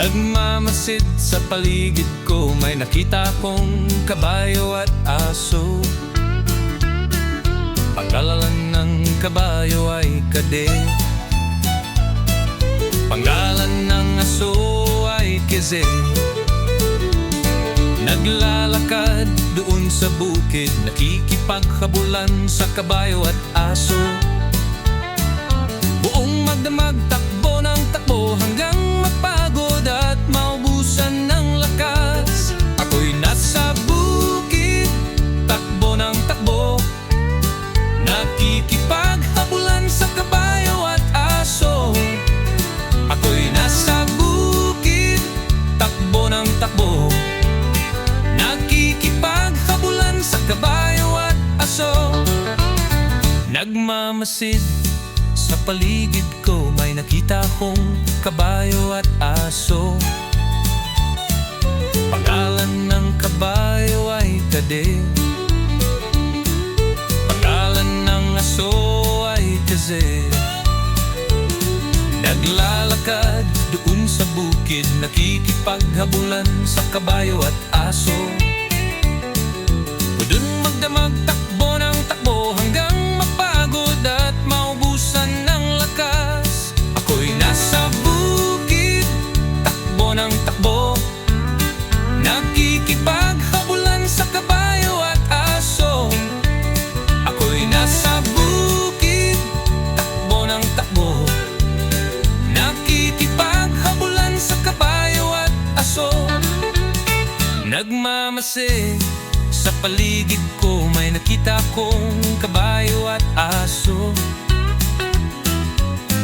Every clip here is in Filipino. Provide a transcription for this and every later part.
Nagmamasid sa paligid ko May nakita kong kabayo at aso. Pangalalan ng kabayo ay kade. Panggalan ng aso ay kize Naglalakad doon sa bukid Nakikipaghabulan sa kabayo at aso Nagmamasid sa paligid ko May nakita kong kabayo at aso. Pangalan ng kabayo ay Kade Pangalan ng aso ay Kaze Naglalakad doon sa bukid Nakikipaghabulan sa kabayo at aso paligid ko May nakita kong kabayo at aso.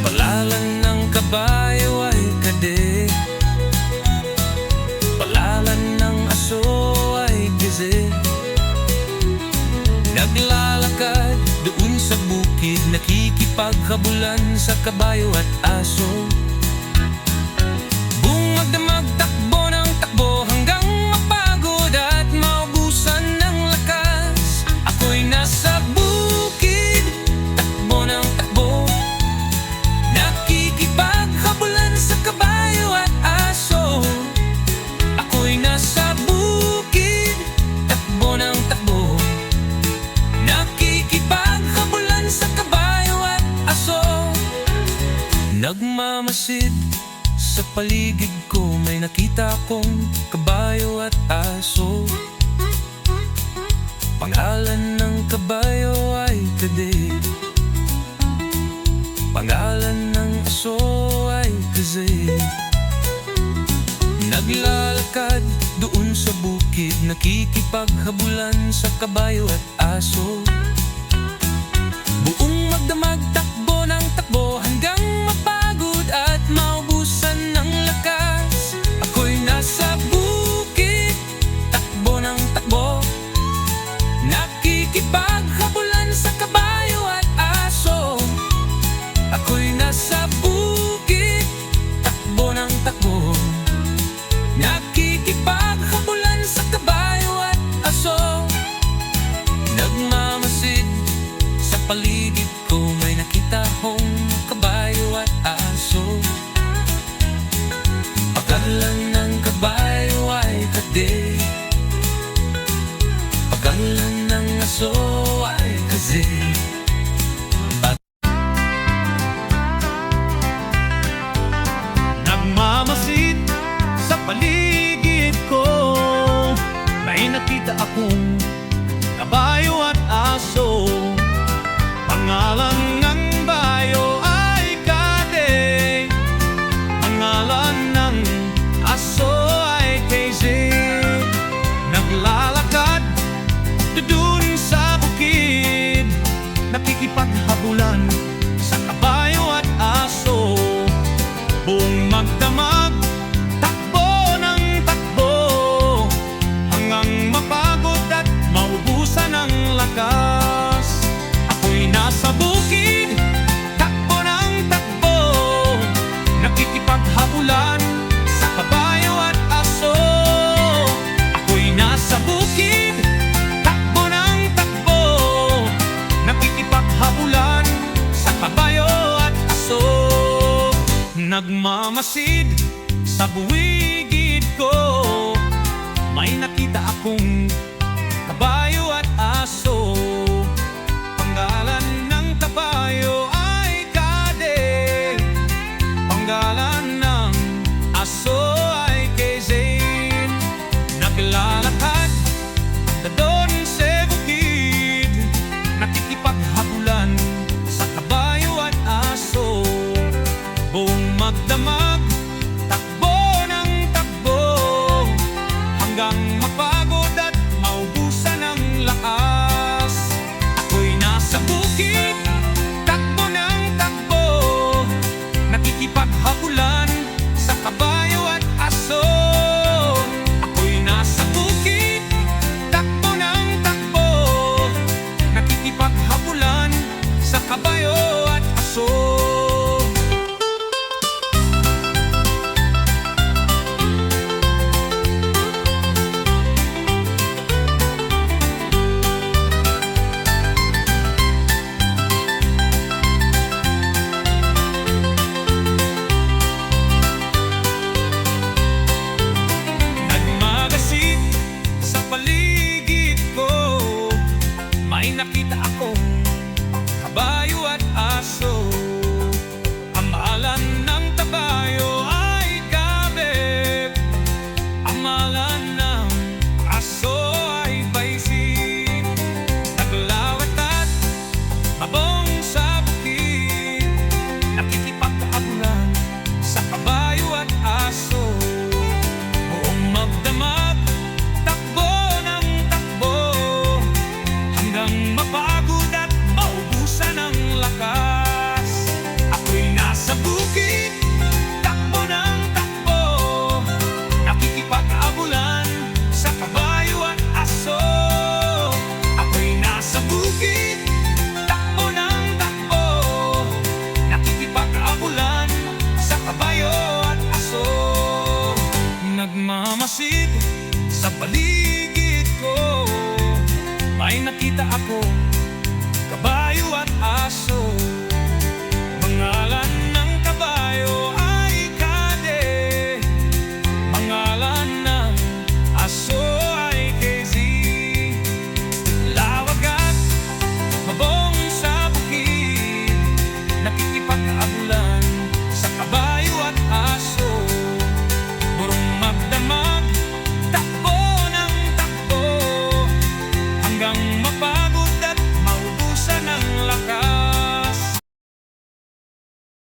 Palalan ng kabayo ay kade. Palalan ng aso ay gize Naglalakad doon sa bukid Nakikipaghabulan sa kabayo at aso Nagmamasid sa paligid ko May nakita kong kabayo at aso. Pangalan ng kabayo ay Kade Pangalan ng aso ay Kaze Naglalakad doon sa bukid Nakikipaghabulan sa kabayo at aso. Buong magdamag nakita akong kabayo at aso. Pangalan Nagmamasid Sa buwigid ko. May nakita akong ako Kabayo at aso.